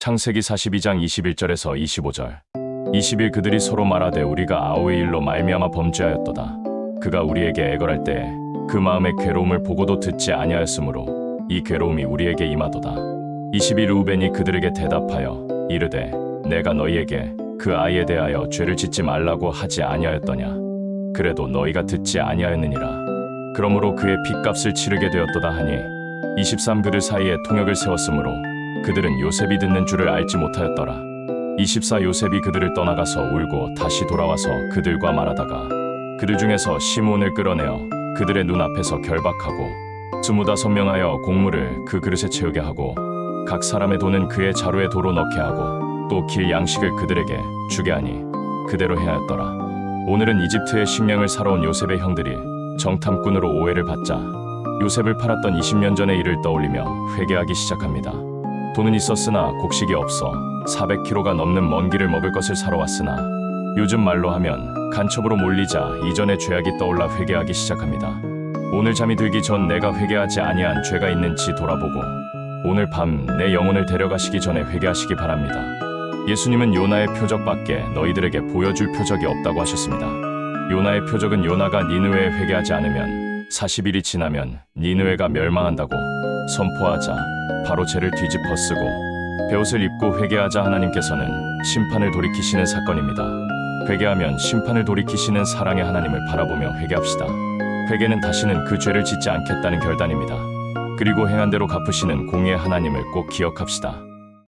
창세기 42장 21절에서 25절. 20일 그들이 서로 말하되 우리가 아우의 일로 말미암아 범죄하였도다. 그가 우리에게 애걸할 때그 마음의 괴로움을 보고도 듣지 아니하였으므로 이 괴로움이 우리에게 임하도다. 20일 루벤이 그들에게 대답하여 이르되 내가 너희에게 그 아이에 대하여 죄를 짓지 말라고 하지 아니하였더냐? 그래도 너희가 듣지 아니하였느니라. 그러므로 그의 핏값을 치르게 되었도다 하니 23 그들 사이에 통역을 세웠으므로 그들은 요셉이 듣는 줄을 알지 못하였더라 24 요셉이 그들을 떠나가서 울고 다시 돌아와서 그들과 말하다가 그들 중에서 시몬을 끌어내어 그들의 눈앞에서 결박하고 스무다섯 명하여 곡물을 그 그릇에 채우게 하고 각 사람의 돈은 그의 자루에 도로 넣게 하고 또 길 양식을 그들에게 주게 하니 그대로 해하였더라 오늘은 이집트의 식량을 사러 온 요셉의 형들이 정탐꾼으로 오해를 받자 요셉을 팔았던 20년 전의 일을 떠올리며 회개하기 시작합니다. 돈은 있었으나 곡식이 없어 400km가 넘는 먼 길을 먹을 것을 사러 왔으나 요즘 말로 하면 간첩으로 몰리자 이전의 죄악이 떠올라 회개하기 시작합니다. 오늘 잠이 들기 전 내가 회개하지 아니한 죄가 있는지 돌아보고 오늘 밤 내 영혼을 데려가시기 전에 회개하시기 바랍니다. 예수님은 요나의 표적밖에 너희들에게 보여줄 표적이 없다고 하셨습니다. 요나의 표적은 요나가 니느웨에 회개하지 않으면 40일이 지나면 니느웨가 멸망한다고 선포하자 바로 죄를 뒤집어 쓰고 베옷을 입고 회개하자 하나님께서는 심판을 돌이키시는 사건입니다. 회개하면 심판을 돌이키시는 사랑의 하나님을 바라보며 회개합시다. 회개는 다시는 그 죄를 짓지 않겠다는 결단입니다. 그리고 행한 대로 갚으시는 공의의 하나님을 꼭 기억합시다.